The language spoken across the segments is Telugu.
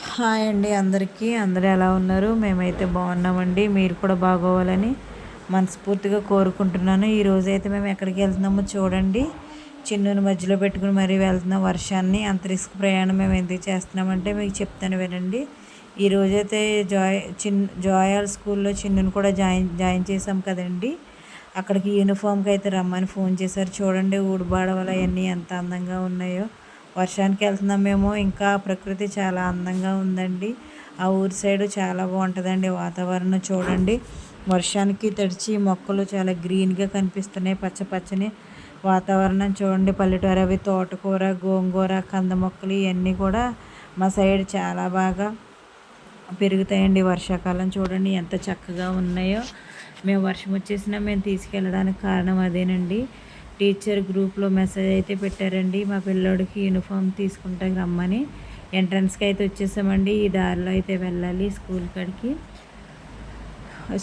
హాయ్ అండి అందరికీ. అందరూ ఎలా ఉన్నారు? మేమైతే బాగున్నామండి. మీరు కూడా బాగోవాలని మనస్ఫూర్తిగా కోరుకుంటున్నాను. ఈరోజు అయితే మేము ఎక్కడికి వెళ్తున్నామో చూడండి. చిన్నుని మధ్యలో పెట్టుకుని మరీ వెళ్తున్నాం వర్షాన్ని. అంత రిస్క్ ప్రయాణం మేము ఎందుకు చేస్తున్నామంటే మీకు చెప్తాను వినండి. ఈ రోజైతే జాయ్ చిన్ జాయాల్ స్కూల్లో చిన్నుని కూడా జాయిన్ జాయిన్ చేసాం కదండి. అక్కడికి యూనిఫామ్కి అయితే రమ్మని ఫోన్ చేశారు. చూడండి ఊడిబాడవలు అవన్నీ ఎంత అందంగా ఉన్నాయో. వర్షానికి వెళ్తున్నాం మేము ఇంకా ప్రకృతి చాలా అందంగా ఉందండి. ఆ ఊరి సైడు చాలా బాగుంటుందండి వాతావరణం చూడండి. వర్షానికి తడిచి మొక్కలు చాలా గ్రీన్గా కనిపిస్తున్నాయి. పచ్చ పచ్చని వాతావరణం చూడండి. పల్లెటూరు అవి తోటకూర గోంగూర కంద మొక్కలు ఇవన్నీ కూడా మా సైడ్ చాలా బాగా పెరుగుతాయండి. వర్షాకాలం చూడండి ఎంత చక్కగా ఉన్నాయో. మేము వర్షం వచ్చేసినా మేము తీసుకెళ్ళడానికి కారణం అదేనండి. టీచర్ గ్రూప్లో మెసేజ్ అయితే పెట్టారండి. మా పిల్లోడికి యూనిఫామ్ తీసుకుంటాకి రమ్మని. ఎంట్రన్స్కి అయితే వచ్చేసామండి. ఈ దారిలో అయితే వెళ్ళాలి స్కూల్ కాడికి.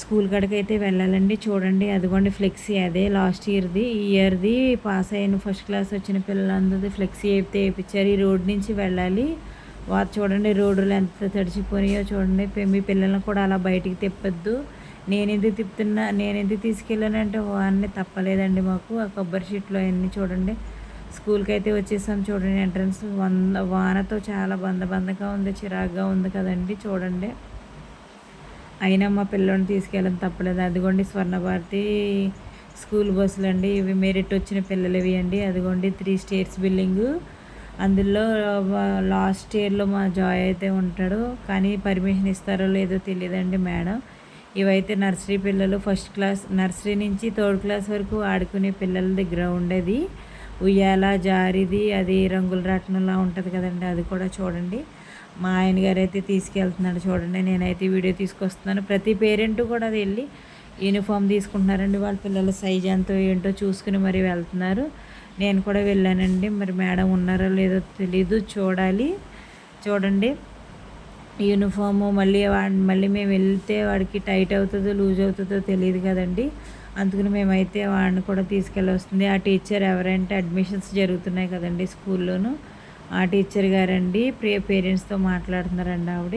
స్కూల్ కాడికి అయితే వెళ్ళాలండి. చూడండి అదిగోండి ఫ్లెక్సీ అదే లాస్ట్ ఇయర్ది. ఈ ఇయర్ది పాస్ అయిన ఫస్ట్ క్లాస్ వచ్చిన పిల్లలందరిది ఫ్లెక్సీ అయితే వేయించారు. ఈ రోడ్ నుంచి వెళ్ళాలి. వారు చూడండి రోడ్లు ఎంత తడిచిపోయినాయో చూడండి. మీ పిల్లల్ని కూడా అలా బయటికి తిప్పొద్దు. నేను ఎందుకు తిప్పుతున్నా నేను ఎందుకు తీసుకెళ్ళానంటే అన్నీ తప్పలేదండి మాకు. ఆ కొబ్బరి షీట్లో అన్నీ చూడండి. స్కూల్కి అయితే వచ్చేసాం చూడండి. ఎంట్రన్స్ వంద వానతో చాలా బంద బందగా ఉంది చిరాగ్గా ఉంది కదండి. చూడండి. అయినా మా పిల్లల్ని తీసుకెళ్ళడం తప్పలేదు. అదిగోండి స్వర్ణభారతి స్కూల్ బస్సులు అండి ఇవి మెరిట్ వచ్చిన పిల్లలు ఇవి అండి. అదిగోండి త్రీ స్టేర్స్ బిల్డింగ్. అందులో లాస్ట్ ఇయర్లో మా జాయ్ అయితే ఉంటాడు. కానీ పర్మిషన్ ఇస్తారో లేదో తెలియదండి మేడం. ఇవైతే నర్సరీ పిల్లలు ఫస్ట్ క్లాస్ నర్సరీ నుంచి థర్డ్ క్లాస్ వరకు ఆడుకునే పిల్లల దగ్గర ఉండేది. ఉయ్యాల జారిది అది రంగుల రాట్నంలా ఉంటుంది కదండి అది కూడా చూడండి. మా ఆయన గారు అయితే తీసుకెళ్తున్నాడు చూడండి నేనైతే వీడియో తీసుకొస్తున్నాను. ప్రతి పేరెంట్ కూడా అది వెళ్ళి యూనిఫామ్ తీసుకుంటున్నారండి వాళ్ళ పిల్లల సైజ్ ఎంతో ఏంటో చూసుకుని మరి వెళ్తున్నారు. నేను కూడా వెళ్ళానండి మరి మేడం ఉన్నారో లేదో తెలీదు చూడాలి. చూడండి. యూనిఫాము మళ్ళీ వాడి మళ్ళీ మేము వెళ్తే వాడికి టైట్ అవుతుందో లూజ్ అవుతుందో తెలియదు కదండి. అందుకని మేమైతే వాడిని కూడా తీసుకెళ్ళి వస్తుంది ఆ టీచర్ ఎవరంటే అడ్మిషన్స్ జరుగుతున్నాయి కదండి స్కూల్లోనూ. ఆ టీచర్ గారండి ప్రియ పేరెంట్స్తో మాట్లాడుతున్నారండి ఆవిడ.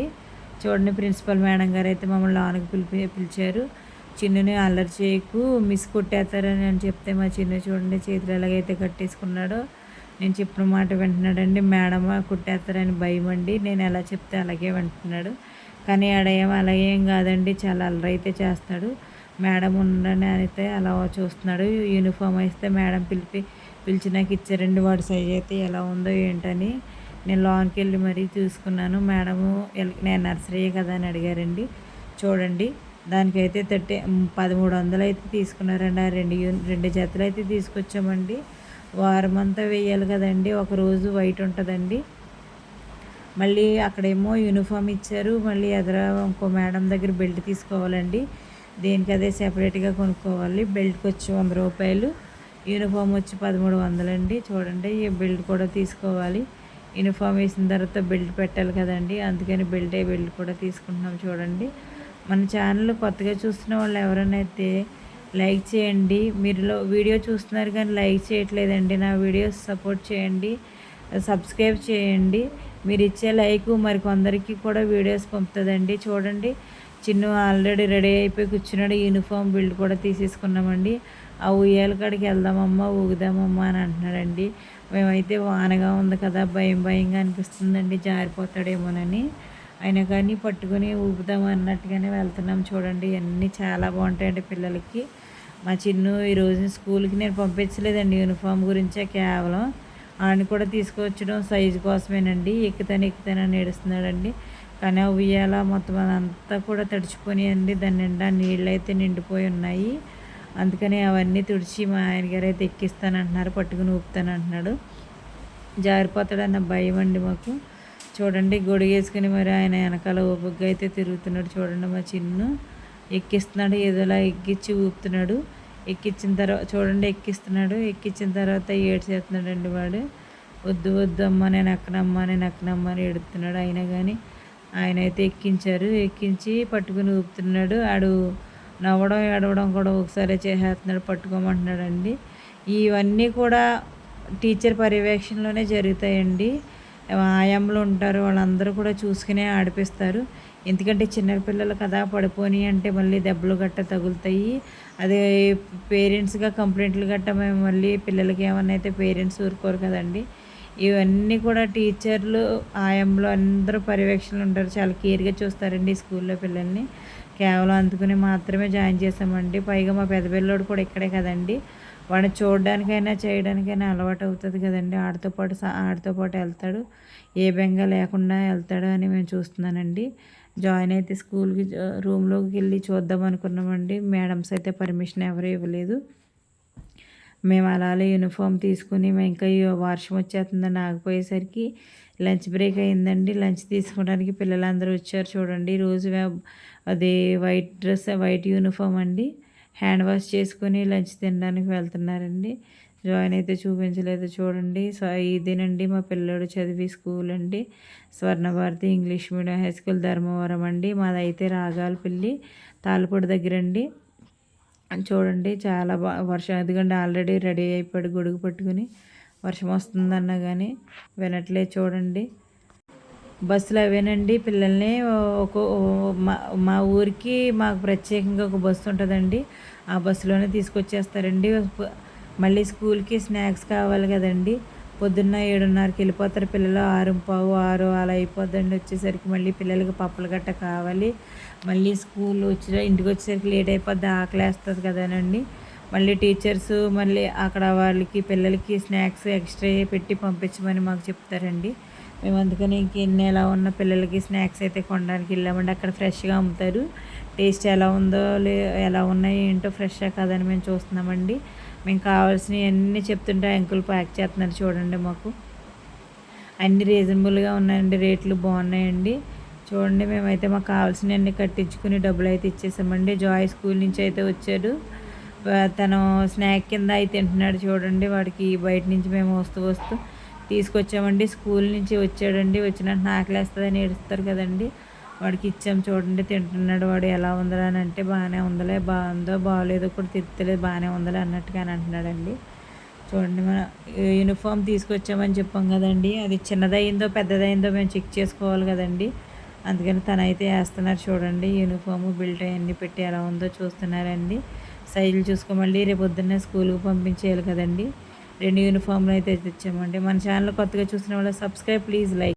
చూడండి ప్రిన్సిపల్ మేడం గారు అయితే మమ్మల్ని లోనికి పిలిపి పిలిచారు. చిన్నుని అల్లరి చేయకు మిస్ కొట్టేస్తారని అని చెప్తే మా చిన్ను చూడండి చేతులు ఎలాగైతే కట్టేసుకున్నాడో. నేను చెప్పిన మాట వింటున్నాడండి మేడమ్ కుట్టేస్తారని భయం అండి. నేను ఎలా చెప్తే అలాగే వింటున్నాడు. కానీ ఆడేం అలాగే ఏం కాదండి. చాలా అలరైతే చేస్తాడు. మేడం ఉండని అయితే అలా చూస్తున్నాడు. యూనిఫామ్ వేస్తే మేడం పిలిపి పిలిచి నాకు ఇచ్చారండి వాడి సైజ్ అయితే ఎలా ఉందో ఏంటని నేను లోన్కి వెళ్ళి మరీ చూసుకున్నాను. మేడము నేను నర్సరీ కదా అని అడిగారండి. చూడండి దానికైతే థర్టీ పదమూడు వందలు అయితే తీసుకున్నారండి. ఆ రెండు రెండు జతలు అయితే తీసుకొచ్చామండి. వారం అంతా వేయాలి కదండి. ఒకరోజు వైట్ ఉంటుందండి. మళ్ళీ అక్కడేమో యూనిఫామ్ ఇచ్చారు. మళ్ళీ ఎదుర ఇంకో మేడం దగ్గర బెల్ట్ తీసుకోవాలండి. దేనికి అదే సెపరేట్గా కొనుక్కోవాలి. బెల్ట్కి వచ్చి వంద రూపాయలు. యూనిఫామ్ వచ్చి పదమూడు వందలండి. చూడండి ఈ బెల్ట్ కూడా తీసుకోవాలి. యూనిఫామ్ వేసిన తర్వాత బెల్ట్ పెట్టాలి కదండి. అందుకని బెల్ట్ బెల్ట్ కూడా తీసుకుంటున్నాం చూడండి. మన ఛానల్ కొత్తగా చూస్తున్న వాళ్ళు ఎవరైనా అయితే లైక్ చేయండి. మీరు వీడియో చూస్తున్నారు కానీ లైక్ చేయట్లేదండి. నా వీడియోస్ సపోర్ట్ చేయండి. సబ్స్క్రైబ్ చేయండి. మీరు ఇచ్చే లైక్ మరి కొందరికి కూడా వీడియోస్ పంపుతుందండి. చూడండి. చిన్ను ఆల్రెడీ రెడీ అయిపోయి కూర్చున్నాడు. యూనిఫామ్ బిల్డ్ కూడా తీసేసుకున్నామండి. ఆ ఉయ్యాల కాడికి వెళ్దామమ్మా ఊగుదామమ్మా అని అంటున్నాడండి. మేమైతే వానగా ఉంది కదా భయం భయంగా అనిపిస్తుందండి. జారిపోతాడేమోనని. అయినా కానీ పట్టుకొని ఊపుదాం అన్నట్టుగానే వెళ్తున్నాం చూడండి. అన్నీ చాలా బాగుంటాయండి పిల్లలకి. మా చిన్ను ఈరోజు స్కూల్కి నేను పంపించలేదండి యూనిఫామ్ గురించే కేవలం ఆయన కూడా తీసుకొచ్చడం సైజు కోసమేనండి. ఎక్కుతాను ఎక్కుతానని ఏడుస్తున్నాడండి. కానీ ఉయ్యాల మొత్తం అదంతా కూడా తడిచిపోయి అండి దాని నిండా నీళ్ళు అయితే నిండిపోయి ఉన్నాయి. అందుకని అవన్నీ తుడిచి మా ఆయన గారు అయితే ఎక్కిస్తానంటున్నారు పట్టుకుని ఊపుతానంటున్నాడు. జారిపోతాడన్న భయం అండి మాకు. చూడండి గొడుగేసుకుని మరి ఆయన వెనకాల ఓపికగా అయితే తిరుగుతున్నాడు చూడండి మా చిన్ను. ఎక్కిస్తున్నాడు ఏదోలా ఎక్కించి ఊపుతున్నాడు. ఎక్కించిన తర్వాత చూడండి ఎక్కిస్తున్నాడు. ఎక్కించిన తర్వాత ఏడ్చేస్తున్నాడండి వాడు. వద్దు వద్దు అమ్మ నేను ఎక్కనమ్మా నేను ఎక్కనమ్మా అని ఎడుతున్నాడు అయినా కానీ ఆయన అయితే ఎక్కించారు. ఎక్కించి పట్టుకుని ఊపుతున్నాడు. ఆడు నవ్వడం ఏడవడం కూడా ఒకసారి చేసేస్తున్నాడు పట్టుకోమంటున్నాడు అండి ఇవన్నీ కూడా టీచర్ పర్యవేక్షణలోనే జరుగుతాయండి. ఆయంలో ఉంటారు వాళ్ళందరూ కూడా చూసుకునే ఆడిపిస్తారు. ఎందుకంటే చిన్న పిల్లలు కదా పడిపోని అంటే మళ్ళీ దెబ్బలు గట్ట తగులుతాయి. అదే పేరెంట్స్గా కంప్లైంట్లు గట్ట మేము మళ్ళీ పిల్లలకి ఏమన్నా అయితే పేరెంట్స్ ఊరుకోరు కదండి. ఇవన్నీ కూడా టీచర్లు ఆయంలో అందరూ పర్యవేక్షణలు ఉంటారు. చాలా కేర్గా చూస్తారండి స్కూల్లో పిల్లల్ని. కేవలం అందుకుని మాత్రమే జాయిన్ చేసామండి పైగా మా పెద్ద పిల్లోడు కూడా ఇక్కడే కదండి. వాడిని చూడడానికైనా చేయడానికైనా అలవాటు అవుతుంది కదండి. ఆడితో పాటు ఆడితో పాటు వెళ్తాడు. ఏ బెంగ లేకుండా వెళ్తాడు అని మేము చూస్తున్నానండి. జాయిన్ అయితే స్కూల్కి రూమ్లోకి వెళ్ళి చూద్దాం అనుకున్నామండి. మేడమ్స్ అయితే పర్మిషన్ ఎవరు ఇవ్వలేదు. మేము అలాగే యూనిఫామ్ తీసుకుని మేము ఇంకా వర్షం వచ్చేస్తుందని ఆగిపోయేసరికి లంచ్ బ్రేక్ అయిందండి. లంచ్ తీసుకోవడానికి పిల్లలందరూ వచ్చారు చూడండి. రోజు అది వైట్ డ్రెస్ వైట్ యూనిఫామ్ అండి. హ్యాండ్ వాష్ చేసుకొని లంచ్ తినడానికి వెళ్తున్నారండి. జాయిన్ అయితే చూపించలేదు చూడండి. సో ఇదేనండి మా పిల్లడు చదివి స్కూల్ అండి. Swarnabharathi English medium high school Dharmavaram అండి. మాదైతే రాగాలపల్లి తాళ్ళపూడి దగ్గర అండి. చూడండి చాలా బాగా వర్షం ఎందుకంటే ఆల్రెడీ రెడీ అయిపోయాడు గొడుగు పట్టుకుని. వర్షం వస్తుందన్నా కానీ వినట్లే చూడండి. బస్సులు అవేనండి. పిల్లల్ని ఒక మా మా ఊరికి మాకు ప్రత్యేకంగా ఒక బస్సు ఉంటుందండి. ఆ బస్సులోనే తీసుకొచ్చేస్తారండి. మళ్ళీ స్కూల్కి స్నాక్స్ కావాలి కదండి. పొద్దున్న ఏడున్నరకి వెళ్ళిపోతారు పిల్లలు. ఆరు పావు ఆరు అలా అయిపోద్దండి వచ్చేసరికి. మళ్ళీ పిల్లలకి పప్పులు గట్ట కావాలి. మళ్ళీ స్కూల్ వచ్చి ఇంటికి వచ్చేసరికి లేట్ అయిపోద్ది. ఆకలి వేస్తుంది కదానండి. మళ్ళీ టీచర్స్ మళ్ళీ అక్కడ వాళ్ళకి పిల్లలకి స్నాక్స్ ఎక్స్ట్రా పెట్టి పంపించమని మాకు చెప్తారండి. మేము అందుకని ఇంకెన్ని ఎలా ఉన్న పిల్లలకి స్నాక్స్ అయితే కొనడానికి వెళ్ళామండి. అక్కడ ఫ్రెష్గా అమ్ముతారు. టేస్ట్ ఎలా ఉందో లే ఎలా ఉన్నాయో ఏంటో ఫ్రెష్గా కాదని మేము చూస్తున్నామండి. మేము కావాల్సినవి అన్నీ చెప్తుంటే అంకుల్ ప్యాక్ చేస్తున్నారు చూడండి మాకు. అన్ని రీజనబుల్గా ఉన్నాయండి రేట్లు బాగున్నాయండి. చూడండి మేమైతే మాకు కావాల్సినవి అన్నీ కట్టించుకుని డబ్బులు అయితే ఇచ్చేసామండి. జాయ్ స్కూల్ నుంచి అయితే వచ్చాడు. తను స్నాక్ కింద అయితే తింటున్నాడు చూడండి వాడికి బయట నుంచి మేము వస్తూ వస్తూ తీసుకొచ్చామండి. స్కూల్ నుంచి వచ్చాడండి వచ్చినట్టు ఆకలేస్తుందని ఏడుస్తారు కదండి. వాడికి ఇచ్చాం చూడండి తింటున్నాడు వాడు ఎలా ఉందా అని అంటే బాగానే ఉందలే బాగుందో బాగోలేదో కూడా తిత్తలేదు బాగానే ఉందలే అన్నట్టుగా అని అంటున్నాడండి. చూడండి మన యూనిఫామ్ తీసుకొచ్చామని చెప్పాం కదండి అది చిన్నదైందో పెద్దదైందో మేము చెక్ చేసుకోవాలి కదండి. అందుకని తనైతే వేస్తున్నారు చూడండి యూనిఫామ్ బిల్ట్ అవన్నీ పెట్టి ఎలా ఉందో చూస్తున్నారండి. సైజులు చూసుకోమళ్ళీ రేపు పొద్దున్నే స్కూల్కి పంపించేయాలి కదండి. రెండు యూనిఫామ్లు అయితే తెచ్చామండి. మన ఛానల్ కొత్తగా చూసిన వాళ్ళు సబ్స్క్రైబ్ ప్లీజ్ లైక్